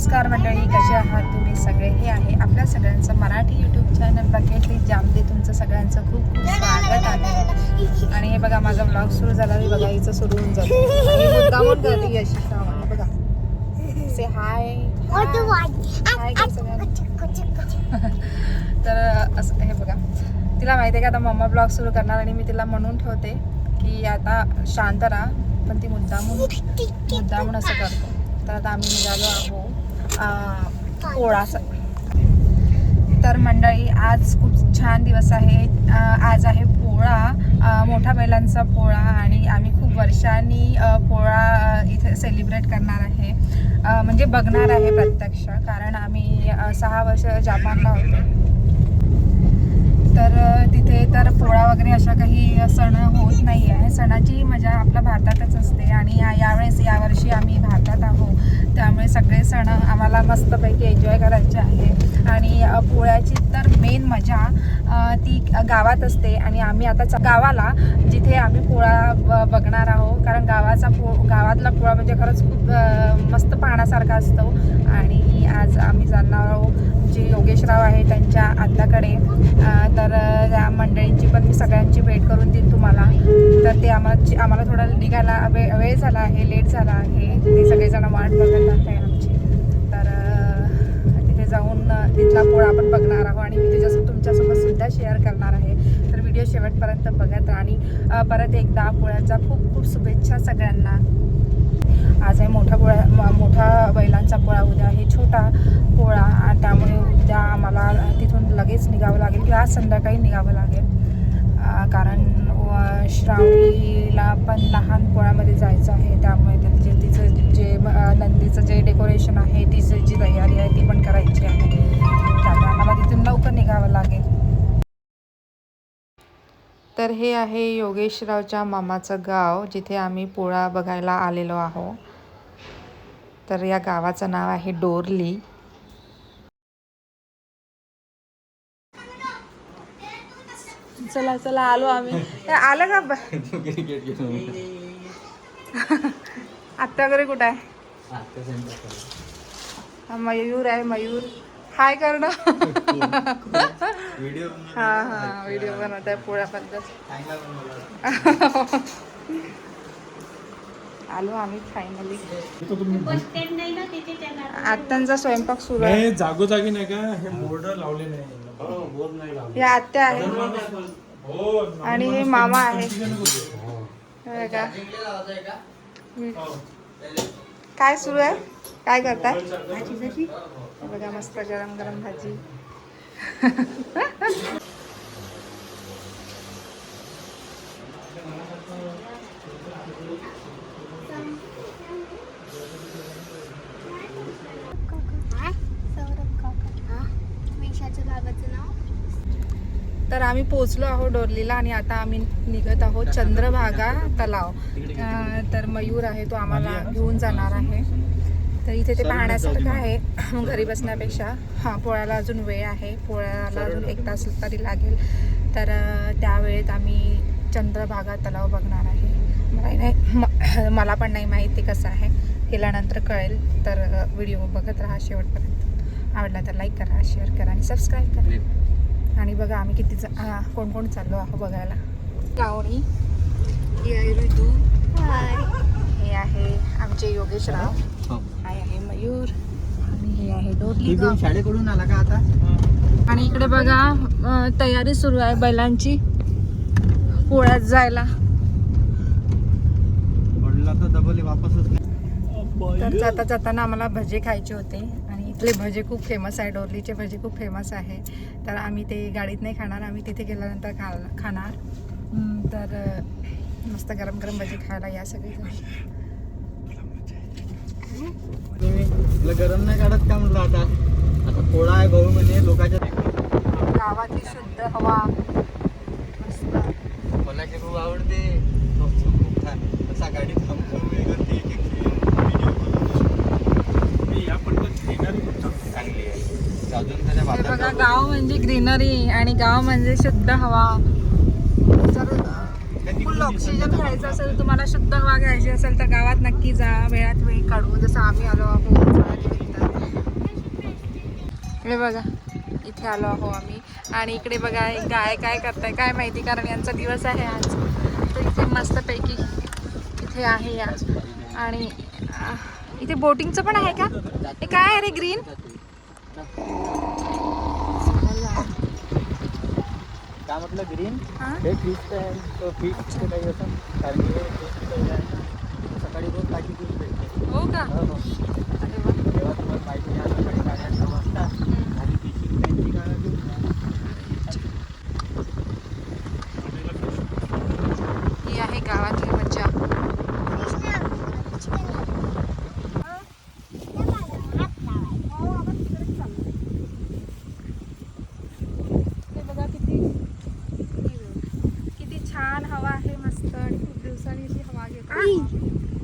नमस्कार मंडळी कसे आहात तुम्ही सगळे? हे आहे आपल्या सगळ्यांचं मराठी यूट्यूब चॅनल बकेटली जामदे तुमचं सगळ्यांचं खूप खूप स्वागत आहे. आणि हे बघा माझा ब्लॉग सुरू झाला. मी बघा हिचं सुरू होऊन जातो यशी बघा. से हाय हाय तर असं हे बघा. तिला माहिती आहे का आता मम्मा ब्लॉग सुरू करणार आणि मी तिला म्हणून ठेवते की आता शांत राहा पण ती मुद्दामून मुद्दामून असं करतो. तर आता आम्ही निघालो आहो पोळा पोळासाठी तर मंडळी आज खूप छान दिवस आहे. आज आहे पोळा. मोठा मोठ्या बैलांचा पोळा आणि आम्ही खूप वर्षांनी पोळा इथे सेलिब्रेट करणार आहे. म्हणजे बघणार आहे प्रत्यक्ष. कारण आम्ही सहा वर्ष जापानला होतो. तर तिथे तर पोळा वगैरे अशा काही सण होत नाही आहे. सणाची मजा आपल्या भारतातच असते आणि या- यावेळेस यावर्षी आम्ही भारतात आहोत. त्यामुळे सगळे सण आम्हाला मस्तपैकी एन्जॉय करायचे आहे. आणि पोळ्याची तर मेन मजा ती गावात असते. आणि आम्ही आता गावाला जिथे आम्ही पोळा ब- बघणार आहोत. कारण गावाचा पो गावातला पोळा म्हणजे खरंच खूप मस्त पाहण्यासारखा असतो. आणि आज आम्ही जाणार आहोत. जे योगेशराव आहे त्यांच्या आत्याकडे. तर त्या मंडळींची पण मी सगळ्यांची भेट करून देईन तुम्हाला. तर ते आम्हाला आम्हाला थोडं निघायला वे वेळ झाला आहे लेट झाला आहे. ते सगळेजण वाट बघत आहे आमची. तर तिथे जाऊन तिथला पोळा आपण बघणार आहोत आणि मी तुझ्यासोबत तुमच्यासोबत सुद्धा शेअर करणार आहे. तर व्हिडिओ शेवटपर्यंत बघत राहा आणि परत एकदा पोळ्याचा खूप खूप शुभेच्छा सगळ्यांना. आज आहे मोठा पोळा मोठा बैलांचा पोळा उद्या आहे छोटा पोळा आणि त्यामुळे उद्या आम्हाला तिथून लगेच निघावं लागेल किंवा आज संध्याकाळी निघावं लागेल. कारण श्रावणीला पण लहान पोळ्यामध्ये जायचं आहे. त्यामुळे तिचे तिचं जे नंदीचं जे डेकोरेशन आहे तिची जी तयारी आहे ती पण करायची आहे. त्यामुळे आम्हाला तिथून लवकर निघावं लागेल. तर हे आहे योगेशरावच्या मामाचं गाव जिथे आम्ही पोळा बघायला आलेलो आहो. तर या गावाचं नाव आहे डोरली. चला चला आलो आम्ही. आलं का? आत्ता वगैरे कुठं आहे? हा, मयूर आहे मयूर. हाय करणं. हा हा व्हिडिओ बनवत आहे पोळ्याबद्दल आलो आम्ही फायनली आत्यांचा स्वयंपाक सुरू आहे. जागोजागी नाही का? हे बोर्ड लावले नाही. हे आत्या आहे. हो आणि हे मामा आहे. हम्म. काय सुरू आहे? काय करताय? बघा मस्त गरम गरम भाजी. तर आम्ही पोचलो आहोत डोरलीला आणि आता आम्ही निघत आहोत चंद्रभागा तलाव. तर मयूर आहे तो आम्हाला घेऊन जाणार आहे. तर इथे ते पाहण्यासारखं आहे घरी बसण्यापेक्षा. हां पोळ्याला अजून वेळ आहे. पोळ्याला अजून एक तास तरी लागेल. तर त्यावेळेत त्या वेळेत आम्ही चंद्रभागा तलाव बघणार आहे. मला नाही म- मला पण नाही माहिती कसं आहे. गेल्यानंतर कळेल. तर व्हिडिओ बघत राहा शेवटपर्यंत. आवडला तर लाईक करा शेअर करा आणि सबस्क्राईब करा. आणि बघा आम्ही किती कोण कोण चाललो आहोत बघायला. गावणी ही आहे ऋतू हे आहे आमचे योगेशराव. हाय आहे मयूर. आणि हे आहे डोरली. शाळेकडून आला का आता? आणि इकडे बघा तयारी सुरू आहे बैलांची. पोळ्यात जायला. तर जाता जाताना आम्हाला भजे खायचे होते. इथले भजे खूप फेमस आहे डोरलीचे भजे खूप फेमस आहे. तर आम्ही ते गाडीत नाही खाणार आम्ही तिथे गेल्यानंतर खा खाणार. तर मस्त गरम गरम भजे खायला या सगळे गरम नाही काढत का म्हणलं आता? आता पोळा आहे भाऊ म्हणे लोकांच्या गावातली शुद्ध हवा. कोणाची खूप आवडते. खूप छान. असा गाडी थांबून वेळ करते एक एक video या पटकन घेणारी पण चांगली. चांगली आहे अजून त्याच्या हे बाजार बघा गाव म्हणजे ग्रीनरी आणि गाव म्हणजे शुद्ध हवा. जर फुल ऑक्सिजन घ्यायचं असेल तुम्हाला शुद्ध हवा घ्यायची असेल तर गावात नक्की जा. वेळात वेळ काढून जसं आम्ही आलो आहोत हे बघा इथे आलो आहो आम्ही. आणि इकडे बघा गाय काय करताय काय माहिती कारण यांचा दिवस आहे आज. तर इथे मस्तपैकी इथे आहे या आणि इथे बोटिंगचं पण आहे का? हे काय आहे रे ग्रीन काय म्हटलं ग्रीन? हां? फिश आहे. फिश काही असं कारण की सकाळी रोज ताजी फिश भेटते. हो का? हो, हो. तेव्हा तुम्हाला पाहिजे या सकाळी साडेआठ वाजता आणि फिशिंग त्यांची काळा घेऊन जा ही आहे गावातली मज्जा हे बघा किती किती छान हवा आहे मस्त आणि खूप दिवसांनी अशी हवा घेते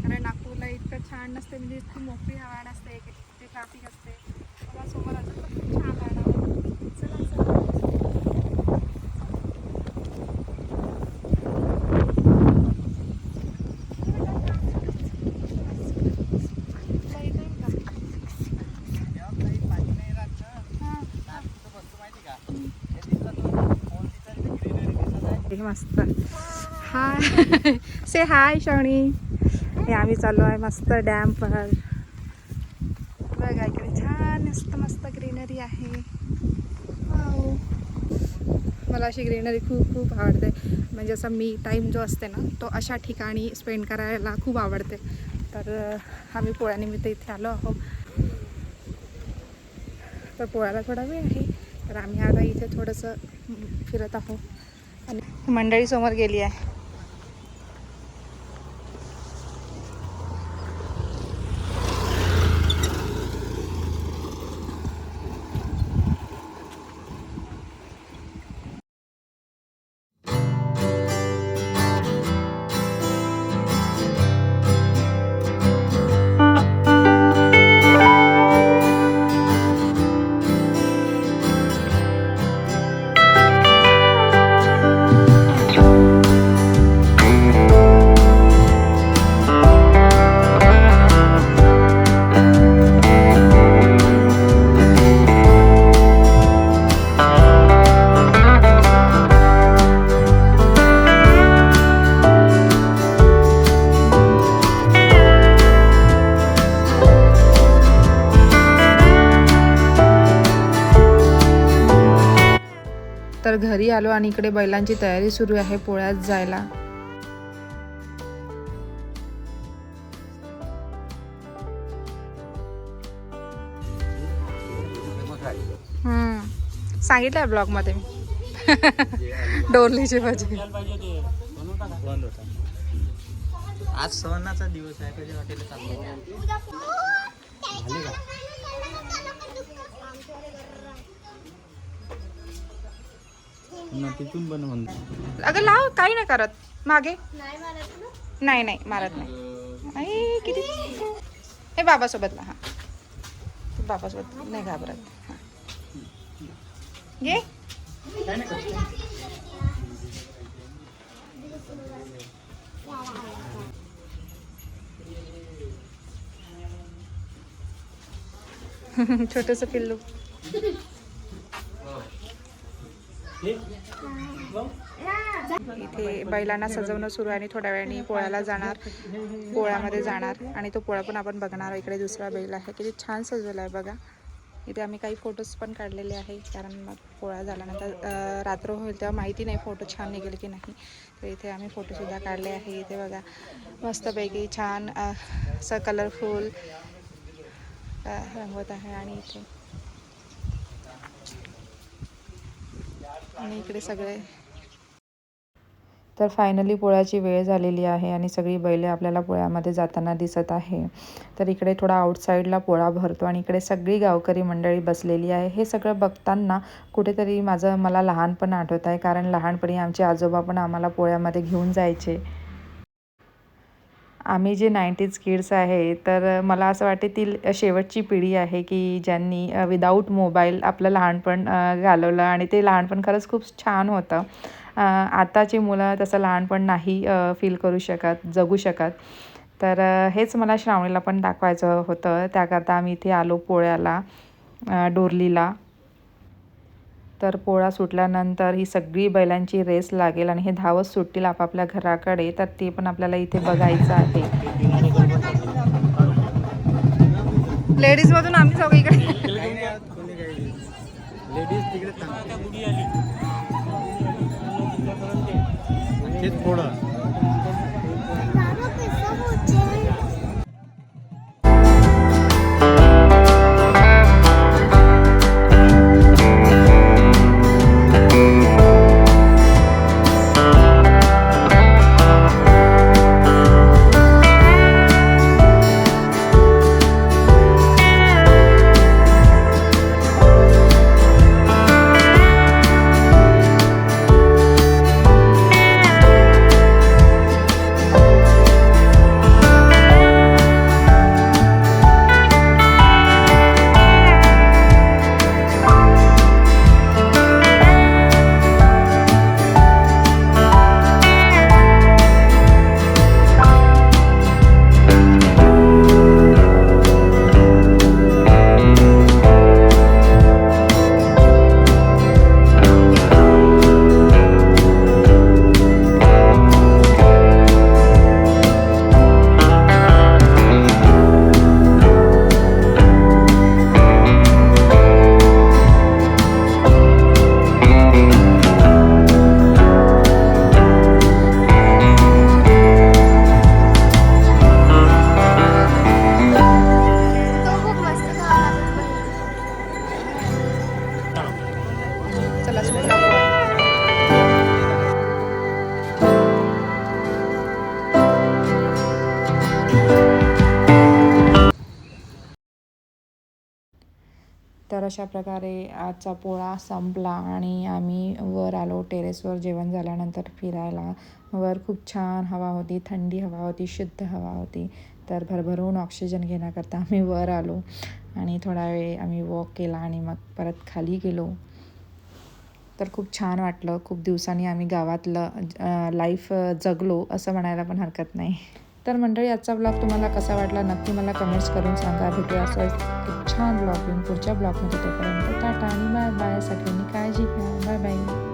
कारण नागपूरला इतकं छान नसते म्हणजे इतकी मोकळी हवा नसते ते ट्रॅफिक असते. मला समोर अजून पण खूप छान वाटतं चला चला. मस्त. हाय से हाय शवणी हे आम्ही चाललो आहे मस्त डॅम पण. बघा इकडे छान मस्त मस्त ग्रीनरी आहे. मला अशी ग्रीनरी खूप खूप आवडते. म्हणजे असं मी टाईम जो असते ना तो अशा ठिकाणी स्पेंड करायला खूप आवडते. तर आम्ही पोळ्यानिमित्त इथे आलो आहोत. तर पोळ्याला थोडा वेळ आहे. तर आम्ही आता इथे थोडंसं फिरत आहोत. आणि मंडळी समोर गेली आहे. आलो आणि इकडे बैलांची तयारी सुरू आहे पोळ्यात जायला. हम्म. सांगितलंय ब्लॉगमध्ये मी. डोरलीची भाजी बंद होता आज सणाचा दिवस आहे पुन्हा तिथून पण म्हणतो अगं लाव काही नाही करत. मागे. नाही नाही मारत नाही. आई किती? हे बाबासोबत ला हा. बाबासोबत नाही घाबरत. हा. घे. छोटस पिल्लू. इथे बैलांना सजवणं सुरू आहे आणि थोड्या वेळाने पोळ्याला जाणार. पोळ्यामध्ये जाणार. आणि तो पोळा पण आपण बघणार. इकडे दुसरा बैल आहे. किती छान सजवला आहे बघा. इथे आम्ही काही फोटोज पण काढलेले आहे. कारण मग पोळा झाल्यानंतर रात्र होईल तेव्हा माहिती नाही फोटो छान निघेल की नाही. तर इथे आम्ही फोटोसुद्धा काढले आहे. इथे बघा. मस्तपैकी छान असं कलरफुल रंगवत आहे. आणि इथे आणि इकडे सगळे. तर फायनली पोळ्याची वेळ झालेली आहे आणि सगळी बैले आपल्याला पोळ्यामध्ये जाताना दिसत आहे. तर इकडे थोडा आउटसाईडला पोळा भरतो आणि इकडे सगळी गावकरी मंडळी बसलेली आहे. हे सगळं बघताना कुठेतरी माझं मला लहानपण आठवत आहे. कारण लहानपणी आमचे आजोबा पण आम्हाला पोळ्यामध्ये घेऊन जायचे. आम्ही जे नाईंटीज किड्स आहे तर मला असं वाटते ती शेवटची पिढी आहे की ज्यांनी विदाऊट मोबाईल आपलं लहानपण घालवलं आणि ते लहानपण खरंच खूप छान होतं. आताची मुलं तसं लहानपण नाही फील करू शकत जगू शकत. तर हेच मला श्रावणीला पण दाखवायचं होतं. त्याकरता आम्ही इथे आलो पोळ्याला डोरलीला. तर पोळा सुटल्यानंतर ही सगळी बैलांची रेस लागेल आणि हे धावत सुटतील आपापल्या घराकडे तर ते पण आपल्याला इथे बघायचं आहे. लेडीज मधून आम्ही जाऊ इकडे. लेडीज तिकडे तर अशा प्रकारे आजचा पोळा संपला आणि आम्ही वर आलो. टेरेसवर जेवण झाल्यानंतर फिरायला. वर खूप छान हवा होती. थंडी हवा होती. शुद्ध हवा होती. तर भरभरून ऑक्सिजन घेण्याकरता आम्ही वर आलो. आणि थोडा वेळ आम्ही वॉक केला आणि मग परत खाली गेलो. तर खूप छान वाटलं. खूप दिवसांनी आम्ही गावातलं लाईफ जगलो असं म्हणायला पण हरकत नाही. तर मंडळी आजचा ब्लॉग तुम्हाला कसा वाटला? नक्की मला कमेंट्स करून सांगा. भेटूया असं एक छान ब्लॉग येऊन पुढच्या ब्लॉगमध्ये तोपर्यंत. टाटा आणि बाय बाय सगळ्यांनी काळजी घ्या. Bye bye